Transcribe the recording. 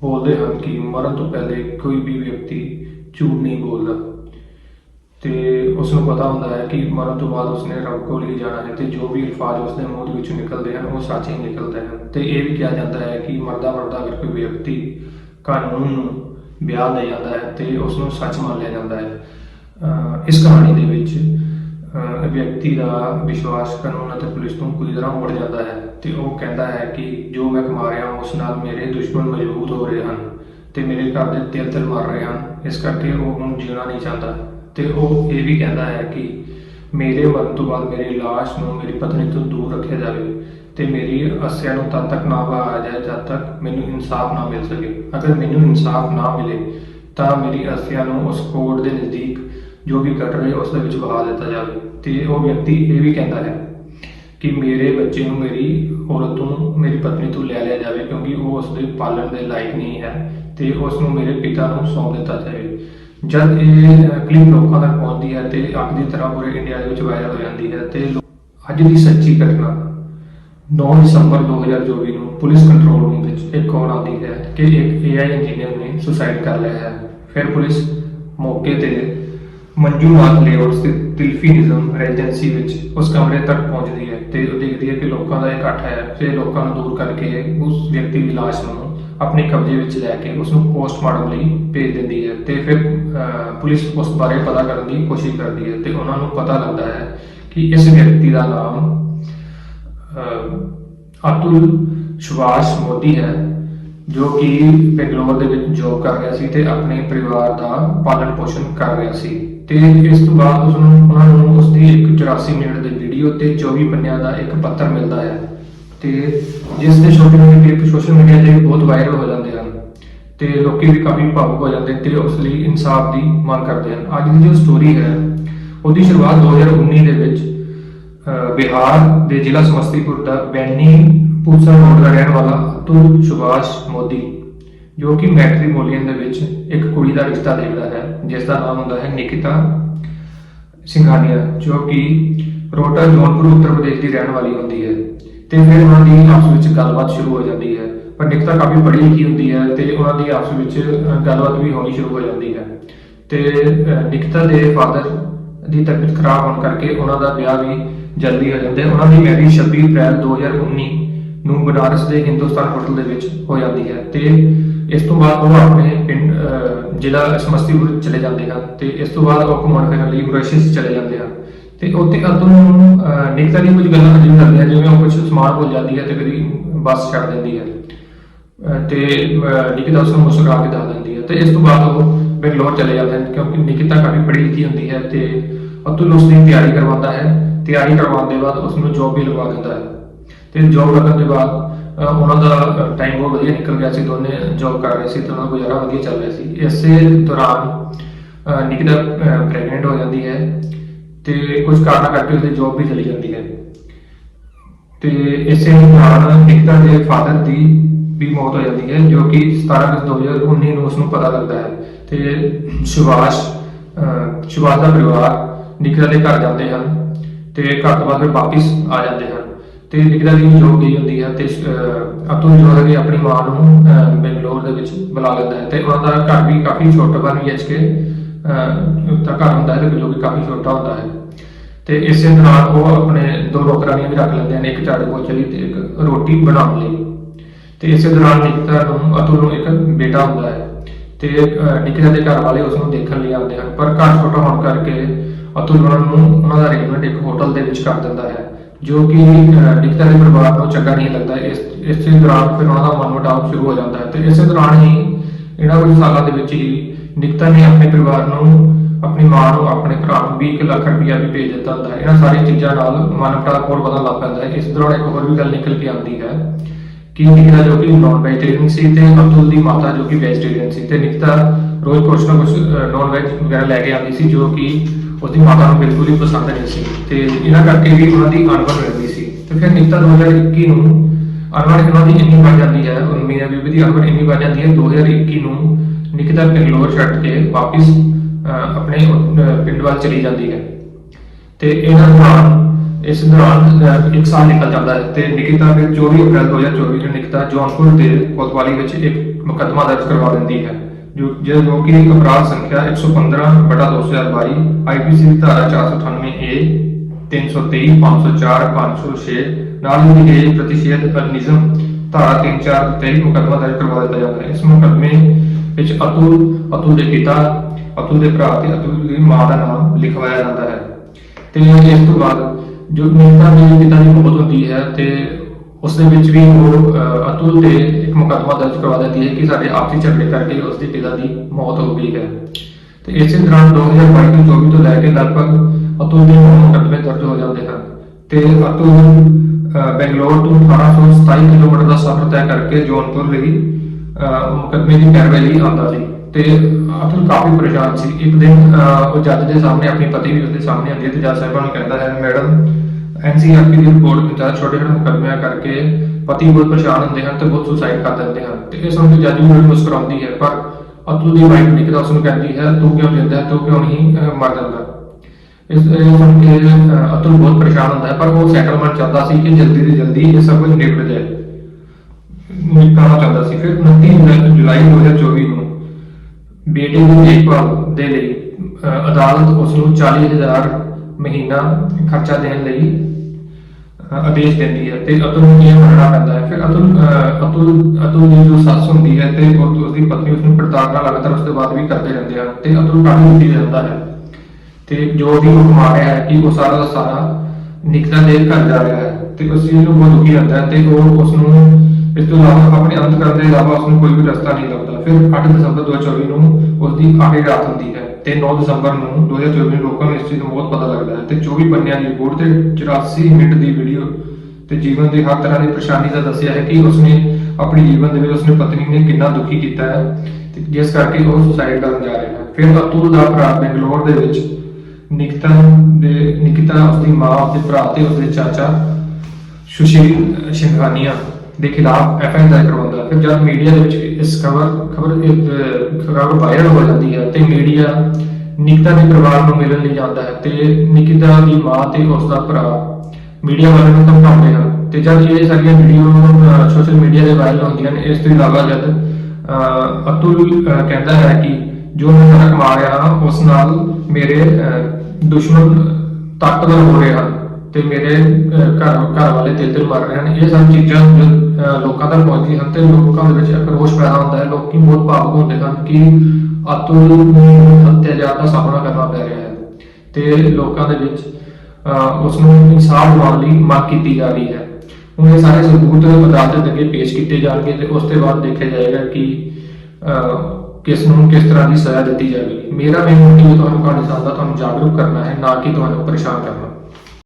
ਬੋਲਦੇ ਹਨ ਕਿ ਮਰਨ ਤੋਂ ਪਹਿਲੇ ਕੋਈ ਵੀ ਵਿਅਕਤੀ ਝੂਠ ਨਹੀਂ ਬੋਲਦਾ। ਤੇ ਉਸ ਨੂੰ ਪਤਾ ਹੁੰਦਾ ਹੈ ਕਿ ਮਰਨ ਤੋਂ ਬਾਅਦ ਉਸਨੇ ਰੱਬ ਕੋਲ ਹੀ ਜਾਣਾ ਹੈ ਤੇ ਜੋ ਵੀ ਅਲਫਾਜ਼ ਉਸਦੇ ਮੂੰਹ ਦੇ ਵਿੱਚੋਂ ਨਿਕਲਦੇ ਹਨ, ਉਹ ਸੱਚ ਹੀ ਨਿਕਲਦੇ ਹਨ। ਤੇ ਇਹ ਵੀ ਕਿਹਾ ਜਾਂਦਾ ਹੈ ਕਿ ਮਰਦਾ ਮਰਦਾ ਅਗਰ ਕੋਈ ਵਿਅਕਤੀ ਕਾਨੂੰਨ ਨੂੰ ਬਿਆਨ ਦੇ ਜਾਂਦਾ ਹੈ ਤੇ ਉਸ ਨੂੰ ਸੱਚ ਮੰਨ ਲਿਆ ਜਾਂਦਾ ਹੈ। ਇਸ ਕਹਾਣੀ ਦੇ ਵਿੱਚ ਵਿਅਕਤੀ ਦਾ ਵਿਸ਼ਵਾਸ ਕਾਨੂੰਨ ਅਤੇ ਪੁਲਿਸ ਤੋਂ ਪੂਰੀ ਤਰ੍ਹਾਂ ਮੁੜ ਜਾਂਦਾ ਹੈ। ਤੇ ਉਹ ਕਹਿੰਦਾ ਹੈ ਕਿ ਜੋ ਮੈਂ ਕਮਾ ਰਿਹਾ ਉਸ ਨਾਲ ਮੇਰੇ ਦੁਸ਼ਮਣ ਮਜ਼ਬੂਤ ਹੋ ਰਹੇ ਹਨ ਤੇ ਮੇਰੇ ਘਰ ਦੇ ਤਿਲ ਤਿਲ ਮਰ ਰਹੇ ਹਨ। ਇਸ ਕਰਕੇ ਉਹ ਹੁਣ ਜੀਣਾ ਨਹੀਂ ਚਾਹੁੰਦਾ। ਤੇ ਉਹ ਇਹ ਵੀ ਕਹਿੰਦਾ ਹੈ ਕਿ ਮੇਰੇ ਮਰਨ ਤੋਂ ਬਾਅਦ ਮੇਰੀ ਲਾਸ਼ ਨੂੰ ਮੇਰੀ ਪਤਨੀ ਤੋਂ ਦੂਰ ਰੱਖਿਆ ਜਾਵੇ ਤੇ ਮੇਰੀ ਅਸਿਆ ਨੂੰ ਤਦ ਤੱਕ ਨਾ ਬਹਾਇਆ ਜਾਏ ਜਦ ਤੱਕ ਮੈਨੂੰ ਇਨਸਾਫ ਨਾ ਮਿਲ ਸਕੇ। ਅਗਰ ਮੈਨੂੰ ਇਨਸਾਫ ਨਾ ਮਿਲੇ, ਤਾਂ ਮੇਰੀ ਅਸਿਆ ਨੂੰ ਉਸ ਕੋਰਟ ਦੇ ਨਜ਼ਦੀਕ ਜੋ ਵੀ ਕੱਟ ਰਹੇ, ਉਸ ਦੇ ਵਿੱਚ ਬਹਾ ਦਿੱਤਾ ਜਾਵੇ। ਤੇ ਉਹ ਵਿਅਕਤੀ ਇਹ ਵੀ ਕਹਿੰਦਾ ਹੈ ਕਿ ਮੇਰੇ ਬੱਚੇ ਨੂੰ ਮੇਰੀ ਔਰਤ ਤੋਂ ਮੇਰੀ ਪਤਨੀ ਤੋਂ ਲੈ ਲਿਆ ਜਾਵੇ ਕਿਉਂਕਿ ਉਹ ਉਸ ਦੇ ਪਾਲਣ ਦੇ ਲਾਇਕ ਨਹੀਂ ਹੈ ਤੇ ਉਸ ਨੂੰ ਮੇਰੇ ਪਿਤਾ ਨੂੰ ਸੌਂਪ ਦਿੱਤਾ ਜਾਵੇ। ਜਦ ਇਹ ਕਲਿੱਪ ਲੋਕਾਂ ਤੱਕ ਪਹੁੰਚਦੀ ਹੈ ਤੇ ਅੱਗ ਦੀ ਤਰ੍ਹਾਂ ਪੂਰੇ ਇੰਡੀਆ ਦੇ ਵਿੱਚ ਵਾਇਰਲ ਹੋ ਜਾਂਦੀ ਹੈ ਤੇ ਅੱਜ ਦੀ ਸੱਚੀ ਘਟਨਾ 9 ਦਸੰਬਰ 2024 ਨੂੰ ਪੁਲਿਸ ਕੰਟਰੋਲ ਰੂਮ ਵਿੱਚ ਇੱਕ ਕਾਲ ਆਉਂਦੀ ਹੈ ਕਿ ਇੱਕ AI ਇੰਜੀਨੀਅਰ ਨੇ ਸੁਸਾਈਡ ਕਰ ਲਿਆ ਹੈ। ਫਿਰ ਪੁਲਿਸ ਮੌਕੇ ਤੇ ਮੰਜੂ ਨਾਥ ਲੇਆਊਟ ਸਥਿਤ ਤਿਲਫੀ ਨਿਜ਼ਮ ਵਿੱਚ ਉਸ ਕਮਰੇ ਤੱਕ ਪਹੁੰਚਦੀ ਹੈ ਤੇ ਉਹ ਦੇਖਦੀ ਹੈ ਕਿ ਲੋਕਾਂ ਦਾ ਇਕੱਠ ਹੈ ਫਿਰ ਲੋਕਾਂ ਨੂੰ ਦੂਰ ਕਰਕੇ ਉਸ ਵਿਅਕਤੀ ਦੀ ਲਾਸ਼ ਨੂੰ ਆਪਣੇ ਕਬਜ਼ੇ ਵਿੱਚ ਲੈ ਕੇ ਉਸ ਨੂੰ ਪੋਸਟਮਾਰਟਮ ਲਈ ਭੇਜ ਦਿੰਦੀ ਹੈ ਤੇ ਫਿਰ ਪੁਲਿਸ ਉਸ ਬਾਰੇ ਪਤਾ ਕਰਨ ਦੀ ਕੋਸ਼ਿਸ਼ ਕਰਦੀ ਹੈ ਤੇ ਉਹਨਾਂ ਨੂੰ ਪਤਾ ਲੱਗਦਾ ਹੈ ਕਿ ਇਸ ਵਿਅਕਤੀ ਦਾ ਨਾਮ ਅਤੁਲ ਸੁਭਾਸ਼ ਮੋਦੀ ਹੈ। ਜੋ ਕਿ ਬੰਗਲੌਰ ਦੇ ਵਿੱਚ ਜੋਬ ਕਰ ਰਿਹਾ ਸੀ ਤੇ ਆਪਣੇ ਪਰਿਵਾਰ ਦਾ ਪਾਲਣ ਪੋਸ਼ਣ ਕਰ ਰਿਹਾ ਸੀ। ਤੇ ਇਸ ਤੋਂ ਬਾਅਦ ਉਸ ਨੂੰ, ਉਹਨਾਂ ਨੂੰ ਉਸ ਦੀ ਇੱਕ 84 ਮਿੰਟ ਦੀ ਵੀਡੀਓ ਤੇ 24 ਪੰਨਿਆਂ ਦਾ ਇੱਕ ਪੱਤਰ ਮਿਲਦਾ ਹੈ। ਤੇ ਜਿਸ ਦੇ ਛੋਟੇ ਛੋਟੇ ਕਲਿੱਪ ਸੋਸ਼ਲ ਮੀਡੀਆ ਤੇ ਬਹੁਤ ਵਾਇਰਲ ਹੋ ਜਾਂਦੇ ਹਨ ਤੇ ਲੋਕੀ ਵੀ ਕਾਫੀ ਭਾਵੁਕ ਹੋ ਜਾਂਦੇ ਤੇ ਉਸ ਲਈ ਇਨਸਾਫ ਦੀ ਮੰਗ ਕਰਦੇ ਹਨ। ਅੱਜ ਦੀ ਜੋ ਸਟੋਰੀ ਹੈ, ਉਹਦੀ ਸ਼ੁਰੂਆਤ 2019 ਦੇ ਵਿੱਚ ਬਿਹਾਰ ਦੇ ਜ਼ਿਲ੍ਹਾ ਸਮਸਤੀਪੁਰ ਦਾ ਬੈਨੀ ਪੂਸਾ ਰੋਡ ਦਾ ਰਹਿਣ ਵਾਲਾ ਅਤੁਲ ਸੁਭਾਸ਼ ਮੋਦੀ ਜੋ ਕਿ ਮੈਟਰੀਮੋਨੀਅਨ ਦੇ ਵਿੱਚ ਇੱਕ ਕੁੜੀ ਦਾ ਰਿਸ਼ਤਾ ਦੇਖਦਾ ਹੈ ਜਿਸ ਦਾ ਨਾਮ ਹੁੰਦਾ ਹੈ ਨਿਕਿਤਾ ਸਿੰਘਾਨੀਆ ਜੋ ਕਿ ਰੋਟਾ ਜੌਨਪੁਰ ਉੱਤਰ ਪ੍ਰਦੇਸ਼ ਦੀ ਰਹਿਣ ਵਾਲੀ ਹੁੰਦੀ ਹੈ। ਤੇ ਫਿਰ ਉਹਨਾਂ ਦੀ ਆਪਸ ਵਿੱਚ ਗੱਲਬਾਤ ਸ਼ੁਰੂ ਹੋ ਜਾਂਦੀ ਹੈ। ਪਰ ਨਿਕਿਤਾ ਕਾਫੀ ਪੜ੍ਹੀ ਲਿਖੀ ਹੁੰਦੀ ਹੈ ਤੇ ਉਹਨਾਂ ਦੀ ਆਪਸ ਵਿੱਚ ਗੱਲਬਾਤ ਵੀ ਹੋਣੀ ਸ਼ੁਰੂ ਹੋ ਜਾਂਦੀ ਹੈ। ਤੇ ਅਹ, ਨਿਕਿਤਾ ਦੇ ਫਾਦਰ ਦੀ ਤਬੀਅਤ ਖਰਾਬ ਹੋਣ ਕਰਕੇ ਉਹਨਾਂ ਦਾ ਵਿਆਹ ਵੀ ਜਲਦੀ ਹੋ ਜਾਂਦਾ ਹੈ। ਉਹਨਾਂ ਦੀ ਮੈਰਿਜ 26 ਅਪ੍ਰੈਲ 2019 ਨੂੰ ਬਨਾਰਸ ਦੇ ਹਿੰਦੁਸਤਾਨ ਹੋਟਲ ਦੇ ਵਿੱਚ ਹੋ ਜਾਂਦੀ ਹੈ ਤੇ ਇਸ ਤੋਂ ਬਾਅਦ ਉਹ ਆਪਣੇ ਪਿੰਡ ਜ਼ਿਲ੍ਹਾ ਸਮਸਤੀਪੁਰ ਚਲੇ ਜਾਂਦੇ ਹਨ ਤੇ ਇਸ ਤੋਂ ਬਾਅਦ ਉਹ ਘੁੰਮਣ ਫਿਰਨ ਲਈ ਮੌਰੀਸ਼ੀਅਸ ਚਲੇ ਜਾਂਦੇ ਹਨ ਤੇ ਉੱਥੇ ਅਤੁਲ ਨੂੰ ਅਹ, ਦੀ ਕੁਝ ਗੱਲਾਂ ਅਜੀਬ ਲੱਗਦੀਆਂ ਜਿਵੇਂ ਉਹ ਕੁਝ ਸਮਾਨ ਭੁੱਲ ਜਾਂਦੀ ਹੈ ਤੇ ਫਿਰ ਬੱਸ ਛੱਡ ਦਿੰਦੀ ਹੈ। ਅਹ, ਤੇ ਅਹ, ਨਿਕਿਤਾ ਉਸ ਨੂੰ ਮੁਸਕਰਾ ਕੇ ਦੱਸ ਦਿੰਦੀ ਹੈ ਤੇ ਇਸ ਤੋਂ ਬਾਅਦ ਉਹ ਬੰਗਲੌਰ ਚਲੇ ਜਾਂਦੇ ਹਨ ਕਿਉਂਕਿ ਨਿਕਤਾ ਕਾਫੀ ਪੜ੍ਹੀ ਲਿਖੀ ਹੁੰਦੀ ਹੈ ਤੇ ਅਤੁਲ ਉਸ ਦੀ ਤਿਆਰੀ ਕਰਵਾਉਂਦਾ ਹੈ। ਤਿਆਰੀ ਕਰਵਾਉਣ ਦੇ ਬਾਅਦ ਉਸ ਨੂੰ ਜੌਬ ਵੀ ਲਗਵਾ ਦਿੰਦਾ ਹੈ। ਤੇ ਜੌਬ ਕਰਨ ਦੇ ਬਾਅਦ ਉਹਨਾਂ ਦਾ ਟਾਈਮ ਬਹੁਤ ਵਧੀਆ ਨਿਕਲ ਗਿਆ ਸੀ ਦੋਨੇ ਜੌਬ ਕਰ ਰਹੇ ਸੀ ਤੇ ਉਹਨਾਂ ਦਾ ਗੁਜ਼ਾਰਾ ਵਧੀਆ ਚੱਲ ਰਿਹਾ ਸੀ। ਇਸੇ ਦੌਰਾਨ ਅਹ, ਨਿਕਿਤਾ ਪ੍ਰੈਗਨੈਂਟ ਹੋ ਜਾਂਦੀ ਹੈ ਤੇ ਕੁਝ ਕਾਰਨਾਂ ਕਰਕੇ ਉਸਦੀ ਜੌਬ ਵੀ ਚਲੀ ਜਾਂਦੀ ਹੈ। ਤੇ ਇਸੇ ਦੌਰਾਨ ਨਿਕਿਤਾ ਦੇ ਫਾਦਰ ਦੀ ਵੀ ਮੌਤ ਹੋ ਜਾਂਦੀ ਹੈ ਜੋ ਕਿ 17 ਅਗਸਤ 2019 ਨੂੰ ਉਸ ਨੂੰ ਪਤਾ ਲੱਗਦਾ ਹੈ। ਤੇ ਸੁਭਾਸ਼ ਅਹ, ਸੁਭਾਸ਼ ਦਾ ਪਰਿਵਾਰ ਨਿਕਿਤਾ ਦੇ ਘਰ ਜਾਂਦੇ ਹਨ ਤੇ ਘਰ ਤੋਂ ਬਾਅਦ ਫਿਰ ਵਾਪਿਸ ਆ ਜਾਂਦੇ ਹਨ। ਤੇ ਨਿਕਿਤਾ ਦੀ ਜੋਬ ਗਈ ਹੁੰਦੀ ਹੈ ਤੇ ਅਤੁਲ ਜੋ ਹੈ ਆਪਣੀ ਮਾਂ ਨੂੰ ਅਹ, ਦੇ ਵਿੱਚ ਬੁਲਾ ਲੈਂਦਾ ਹੈ ਤੇ ਉਹਨਾਂ ਦਾ ਘਰ ਵੀ ਕਾਫੀ ਛੋਟਾ ਬਣ ਵੀ ਕੇ ਤਾਂ ਘਰ ਹੁੰਦਾ ਹੈ ਜੋ ਕਿ ਕਾਫੀ ਛੋਟਾ ਹੁੰਦਾ ਹੈ। ਤੇ ਇਸੇ ਦੌਰਾਨ ਉਹ ਆਪਣੇ ਦੋ ਨੌਕਰਾਨੀਆਂ ਵੀ ਰੱਖ ਲੈਂਦੇ ਹਨ ਇੱਕ ਝਾੜੂ ਪੋਚੇ ਲਈ ਤੇ ਇੱਕ ਰੋਟੀ ਬਣਾਉਣ ਲਈ। ਤੇ ਇਸੇ ਦੌਰਾਨ ਨਿਕਿਤਾ ਨੂੰ ਅਤੁਲ ਨੂੰ ਇੱਕ ਬੇਟਾ ਹੁੰਦਾ ਹੈ ਤੇ ਅਹ, ਨਿਕਿਤਾ ਦੇ ਘਰ ਵਾਲੇ ਉਸ ਨੂੰ ਦੇਖਣ ਲਈ ਆਉਂਦੇ ਹਨ। ਪਰ ਘਰ ਛੋਟਾ ਹੋਣ ਕਰਕੇ ਅਤੁਲ ਉਹਨਾਂ ਨੂੰ ਉਹਨਾਂ ਦਾ ਅਰੇਂਜਮੈਂਟ ਇੱਕ ਹੋਟਲ ਦੇ ਵਿੱਚ ਕਰ ਦਿੰਦਾ ਹੈ। ਜੋ ਕਿ ਅਹ, ਦੇ ਪਰਿਵਾਰ ਨੂੰ ਚੰਗਾ ਨਹੀਂ ਲੱਗਦਾ। ਇਸ ਇਸੇ ਦੌਰਾਨ ਫਿਰ ਉਹਨਾਂ ਦਾ ਮਨਮੁਟਾਵ ਸ਼ੁਰੂ ਹੋ ਜਾਂਦਾ ਹੈ। ਤੇ ਇਸੇ ਦੌਰਾਨ ਹੀ ਇਹਨਾਂ ਕੁਝ ਸਾਲਾਂ ਦੇ ਵਿੱਚ ਹੀ ਨਿਕਿਤਾ ਨੇ ਆਪਣੇ ਪਰਿਵਾਰ ਨੂੰ ਆਪਣੀ ਮਾਂ ਨੂੰ ਆਪਣੇ ਭਰਾ ਨੂੰ 20 ਲੱਖ ਰੁਪਇਆ ਵੀ ਭੇਜ ਦਿੱਤਾ ਹੁੰਦਾ ਹੈ। ਇਹਨਾਂ ਸਾਰੀਆਂ ਚੀਜ਼ਾਂ ਨਾਲ ਮਨਮੁਟਾਵ ਹੋਰ ਵਧਣ ਲੱਗ ਪੈਂਦਾ ਹੈ। ਇਸ ਦੌਰਾਨ ਇੱਕ ਹੋਰ ਵੀ ਗੱਲ ਨਿਕਲ ਕੇ ਆਉਂਦੀ ਹੈ ਕਿ ਨਿਕਤਾ ਜੋ ਕਿ ਨਾਨ ਵੈਜੀਟੇਰੀਅਨ ਸੀ ਤੇ ਅਬਦੁਲ ਦੀ ਮਾਤਾ ਜੋ ਕਿ ਵੈਜੀਟੇਰੀਅਨ ਸੀ। ਤੇ ਨਿਕਤਾ ਰੋਜ਼ ਕੁਛ ਨਾ ਕੁਛ ਨਾਨ ਵੈਜ ਵਗੈਰਾ ਲੈ ਕੇ ਆਉਂਦੀ ਸੀ ਜੋ ਕਿ ਉਹਦੀ ਮਾਤਾ ਨੂੰ ਬਿਲਕੁਲ ਹੀ ਪਸੰਦ ਨਹੀਂ ਸੀ ਤੇ ਇਹਨਾਂ ਕਰਕੇ ਵੀ ਉਹਨਾਂ ਦੀ ਅਣਬਣ ਰਹਿੰਦੀ ਸੀ। ਤੇ ਫਿਰ ਨਿਕਿਤਾ 2021 ਨੂੰ ਅਣਬਣ ਇਹਨਾਂ ਦੀ ਇੰਨੀ ਵੱਧ ਜਾਂਦੀ ਹੈ? ਉਹ ਮੀਆਂ ਬੀਬੀ ਦੀ ਅਣਬਣ ਇੰਨੀ ਵੱਧ ਜਾਂਦੀ ਹੈ 2021 ਨੂੰ ਨਿਕਿਤਾ ਬੰਗਲੌਰ ਛੱਡ ਕੇ ਵਾਪਿਸ ਆਪਣੇ ਪਿੰਡ ਵੱਲ ਚਲੀ ਜਾਂਦੀ ਹੈ। ਤੇ ਇਹਨਾਂ ਦੌਰਾਨ ਇਸ ਦੌਰਾਨ ਇੱਕ ਸਾਲ ਨਿਕਲ ਜਾਂਦਾ ਹੈ। ਤੇ ਨਿਕਿਤਾ ਫਿਰ 24 ਅਪ੍ਰੈਲ 2024 ਨੂੰ ਨਿਕਿਤਾ ਜੌਨਪੁਰ ਦੇ ਕੋਤਵਾਲੀ ਵਿੱਚ ਇੱਕ ਮੁਕੱਦਮਾ ਦਰਜ ਕਰਵਾ ਦਿੰਦੀ ਹੈ। ਜੋ ਜੋ ਕਿ ਅਪਰਾਧ ਸੰਖਿਆ 115 ਬਟਾ 2022 ਆਈਪੀਸੀ ਦੀ ਧਾਰਾ 498 ਏ 323 504 506 ਨਾਲ ਹੀ ਇਹ ਪ੍ਰਤੀਸ਼ੇਧ ਅਨਿਜ਼ਮ ਧਾਰਾ 34 23 ਮੁਕੱਦਮਾ ਦਰਜ ਕਰਵਾ ਦਿੱਤਾ ਜਾਂਦਾ ਹੈ। ਇਸ ਮੁਕੱਦਮੇ ਵਿੱਚ ਅਤੁਲ ਅਤੁਲ ਦੇ ਪਿਤਾ, ਅਤੁਲ ਦੇ ਭਰਾ ਤੇ ਅਤੁਲ ਦੀ ਮਾਂ ਦਾ ਨਾਮ ਲਿਖਵਾਇਆ ਜਾਂਦਾ ਹੈ। ਤੇ ਇਸ ਤੋਂ ਬਾਅਦ ਜੋ ਨੀਤਾ ਦੇ ਪਿਤਾ ਦੀ ਮੌਤ ਹੁੰਦੀ ਹੈ ਤੇ ਉਸ ਦੇ ਵਿੱਚ ਵੀ ਉਹ ਅਤੁਲ ਤੇ ਇੱਕ ਮੁਕੱਦਮਾ ਦਰਜ ਕਰਵਾ ਦਿੰਦੀ ਹੈ ਕਿ ਸਾਡੇ ਆਪਸੀ ਝਗੜੇ ਕਰਕੇ ਉਸ ਦੇ ਪਿਤਾ ਦੀ ਮੌਤ ਹੋ ਗਈ ਹੈ। ਤੇ ਇਸੇ ਦੌਰਾਨ 2022 ਤੋਂ 24 ਤੋਂ ਲੈ ਕੇ ਲਗਭਗ ਅਤੁਲ ਦੇ ਮੁਕੱਦਮੇ ਦਰਜ ਹੋ ਜਾਂਦੇ ਹਨ। ਤੇ ਅਤੁਲ ਬੈਂਗਲੌਰ ਤੋਂ 1827 ਕਿਲੋਮੀਟਰ ਦਾ ਸਫ਼ਰ ਤੈਅ ਕਰਕੇ ਜੌਨਪੁਰ ਲਈ ਅਹ, ਮੁਕੱਦਮੇ ਦੀ ਪੈਰਵਾਈ ਲਈ ਆਉਂਦਾ ਸੀ। ਤੇ ਅਤੁਲ ਕਾਫੀ ਪਰੇਸ਼ਾਨ ਸੀ। ਇੱਕ ਦਿਨ ਅਹ, ਉਹ ਜੱਜ ਦੇ ਸਾਹਮਣੇ ਆਪਣੀ ਪਤੀ ਵੀ ਉਸਦੇ ਸਾਹਮਣੇ ਆਉਂਦੀ ਹੈ ਤੇ ਜੱਜ ਸਾਹਿਬਾਂ ਨੂੰ ਕਹਿੰਦਾ ਹੈ ਮੈਡਮ ਐਨਸੀਆਰਪੀ ਦੀ ਰਿਪੋਰਟ ਅਨੁਸਾਰ ਛੋਟੇ ਛੋਟੇ ਮੁਕੱਦਮਿਆਂ ਕਰਕੇ ਪਤੀ ਬਹੁਤ ਪਰੇਸ਼ਾਨ ਹੁੰਦੇ ਹਨ ਤੇ ਬਹੁਤ ਸੁਸਾਈਡ ਕਰ ਦਿੰਦੇ ਹਨ ਤੇ ਇਹ ਸੁਣ ਕੇ ਜੱਜ ਵੀ ਮੁਸਕਰਾਉਂਦੀ ਹੈ ਪਰ ਅਤੁਲ ਦੀ ਵਾਈਫ ਨਿਕਦਾ ਉਸ ਨੂੰ ਕਹਿੰਦੀ ਹੈ ਤੂੰ ਕਿਉਂ ਜਿੰਦਾ ਤੂੰ ਕਿਉਂ ਨਹੀਂ ਮਰ ਜਾਂਦਾ? ਇਸ ਸੁਣ ਕੇ ਅਹ, ਬਹੁਤ ਪਰੇਸ਼ਾਨ ਹੁੰਦਾ ਹੈ ਪਰ ਉਹ ਸੈਟਲਮੈਂਟ ਚਾਹੁੰਦਾ ਸੀ ਕਿ ਜਲਦੀ ਤੋਂ ਜਲਦੀ ਇਹ ਸਭ ਕੁਝ ਨਿਪਟ ਜਾਏ। ਨਿਪਟਾਉਣਾ ਚਾਹੁੰਦਾ ਸੀ। ਫਿਰ 29 ਜੁਲਾਈ- 2024 ਨੂੰ ਬੇਟੇ ਦੀ ਦੇਖਭਾਲ ਦੇ ਲਈ ਅਦਾਲਤ ਉਸ ਨੂੰ 40000 ਮਹੀਨਾ ਖਰਚਾ ਦੇਣ ਲਈ ਅਹ, ਆਦੇਸ਼ ਦਿੰਦੀ ਹੈ ਤੇ ਅਤੁਲ ਨੂੰ ਇਹ ਮੰਨਣਾ ਪੈਂਦਾ ਹੈ? ਫਿਰ ਅਤੁਲ ਅਤੁਲ ਅਤੁਲ ਦੀ ਜੋ ਸੱਸ ਹੁੰਦੀ ਹੈ ਤੇ ਉਹ ਉਸ ਦੀ ਪਤਨੀ ਉਸ ਨੂੰ ਪੜਤਾਲ ਲਗਾਤਾਰ ਉਸ ਤੋਂ ਬਾਅਦ ਵੀ ਕਰਦੇ ਰਹਿੰਦੇ ਹਨ ਤੇ ਅਤੁਲ ਕਾਫੀ ਦੁਖੀ ਰਹਿੰਦਾ ਹੈ? ਤੇ ਜੋ ਵੀ ਉਹ ਕਮਾ ਰਿਹਾ ਹੈ ਕਿ ਉਹ ਸਾਰਾ ਦਾ ਸਾਰਾ ਨਿਕਤਾ ਦੇ ਘਰ ਜਾ ਰਿਹਾ ਹੈ ਤੇ ਉਸ ਚੀਜ਼ ਨੂੰ ਬਹੁਤ ਦੁਖੀ ਰਹਿੰਦਾ ਹੈ ਤੇ ਉਹ ਉਸ ਨੂੰ ਇਸ ਤੋਂ ਇਲਾਵਾ ਆਪਣੇ ਅੰਤ ਕਰਨ ਦੇ ਇਲਾਵਾ ਉਸ ਨੂੰ ਕੋਈ ਵੀ ਰਸਤਾ ਨਹੀਂ ਲੱਭਦਾ। ਫਿਰ 8 ਦਸੰਬਰ 2024 ਨੂੰ ਉਸ ਦੀ ਆਖਰੀ ਰਾਤ ਹੁੰਦੀ ਹੈ। ਤੇ 9 ਦਸੰਬਰ ਨੂੰ 2024 ਨੂੰ ਲੋਕਾਂ ਨੂੰ ਇਸ ਚੀਜ਼ ਦਾ ਬਹੁਤ ਪਤਾ ਲੱਗਦਾ ਹੈ ਤੇ 24 ਪੰਨਿਆਂ ਦੀ ਰਿਪੋਰਟ ਤੇ 84 ਮਿੰਟ ਦੀ ਵੀਡੀਓ ਤੇ ਜੀਵਨ ਦੀ ਹਰ ਤਰ੍ਹਾਂ ਦੀ ਪਰੇਸ਼ਾਨੀ ਦਾ ਦੱਸਿਆ ਹੈ ਕਿ ਉਸਨੇ ਆਪਣੀ ਜੀਵਨ ਦੇ ਵਿੱਚ ਉਸਨੇ ਪਤਨੀ ਨੇ ਕਿੰਨਾ ਦੁਖੀ ਕੀਤਾ ਹੈ ਤੇ ਜਿਸ ਕਰਕੇ ਉਹ ਸੁਸਾਈਡ ਕਰਨ ਜਾ ਰਿਹਾ ਹੈ ਫਿਰ ਅਤੁਲ ਦਾ ਭਰਾ ਬੈਂਗਲੌਰ ਦੇ ਵਿੱਚ ਨਿਕਿਤਾ ਦੇ, ਨਿਕਿਤਾ ਉਸਦੀ ਮਾਂ, ਉਸਦੇ ਭਰਾ ਤੇ ਉਸਦੇ ਚਾਚਾ ਸੁਸ਼ੀਲ ਸਿੰਘਾਨੀਆ ਦੇ ਖਿਲਾਫ ਐਫ ਆਈ ਕਰਵਾਉਂਦਾ ਹੈ। ਫਿਰ ਜਦ ਮੀਡੀਆ ਦੇ ਵਿੱਚ ਇਸ ਖਬਰ ਖਬਰ ਖਬਰ ਵਾਇਰਲ ਹੋ ਜਾਂਦੀ ਹੈ ਤੇ ਮੀਡੀਆ ਨਿਕਿਤਾ ਦੇ ਪਰਿਵਾਰ ਨੂੰ ਮਿਲਣ ਲਈ ਜਾਂਦਾ ਹੈ ਤੇ ਨਿਕਿਤਾ ਦੀ ਮਾਂ ਤੇ ਉਸ ਦਾ ਭਰਾ ਮੀਡੀਆ ਵਾਲਿਆਂ ਨੂੰ ਧਮਕਾਉਂਦੇ ਹਨ। ਤੇ ਜਦ ਇਹ ਸਾਰੀਆਂ ਵੀਡੀਓ ਸੋਸ਼ਲ ਮੀਡੀਆ ਤੇ ਵਾਇਰਲ ਹੁੰਦੀਆਂ ਨੇ, ਇਸ ਤੋਂ ਇਲਾਵਾ ਜਦ ਅਤੁਲ ਕਹਿੰਦਾ ਹੈ ਕਿ ਜੋ ਮੈਂ ਪੈਸਾ ਕਮਾ ਰਿਹਾ ਹਾਂ, ਉਸ ਨਾਲ ਮੇਰੇ ਦੁਸ਼ਮਣ ਤਾਕਤਵਰ ਹੋ ਰਹੇ ਹਨ। ਤੇ ਮੇਰੇ ਘਰ ਘਰ ਵਾਲੇ ਦਿਲ ਦਿਲ ਮਰ ਰਹੇ ਹਨ। ਇਹ ਸਭ ਚੀਜ਼ਾਂ ਲੋਕਾਂ ਤੱਕ ਪਹੁੰਚਦੀਆਂ ਹਨ ਤੇ ਲੋਕਾਂ ਦੇ ਵਿੱਚ ਅਕਰੋਸ਼ ਪੈਦਾ ਹੁੰਦਾ ਹੈ। ਲੋਕੀ ਬਹੁਤ ਭਾਵੁਕ ਹੁੰਦੇ ਹਨ ਕਿ ਅਤੁਲ ਨੂੰ ਅਤਿਆਚਾਰ ਦਾ ਸਾਹਮਣਾ ਕਰਨਾ ਪੈ ਰਿਹਾ ਹੈ ਤੇ ਲੋਕਾਂ ਦੇ ਵਿੱਚ ਅਹ, ਉਸ ਨੂੰ ਇਨਸਾਫ ਦਿਵਾਉਣ ਲਈ ਮੰਗ ਕੀਤੀ ਜਾ ਰਹੀ ਹੈ। ਹੁਣ ਇਹ ਸਾਰੇ ਸਬੂਤ ਅਦਾਲਤ ਦੇ ਅੱਗੇ ਪੇਸ਼ ਕੀਤੇ ਜਾਣਗੇ ਤੇ ਉਸ ਤੋਂ ਬਾਅਦ ਦੇਖਿਆ ਜਾਏਗਾ ਕਿ ਅਹ, ਕਿਸ ਨੂੰ ਕਿਸ ਤਰ੍ਹਾਂ ਦੀ ਸਜ਼ਾ ਦਿੱਤੀ ਜਾਵੇਗੀ। ਮੇਰਾ ਮੇਨ ਮੋਟਿਵ ਤੁਹਾਨੂੰ ਕਹਾਣੀ ਸੁਣਾਉਣ ਦਾ ਤੁਹਾਨੂੰ ਜਾਗਰੂਕ ਕਰਨਾ ਹੈ ਨਾ ਕਿ ਤੁਹਾਨੂੰ ਪਰੇਸ਼ਾਨ ਕਰਨਾ।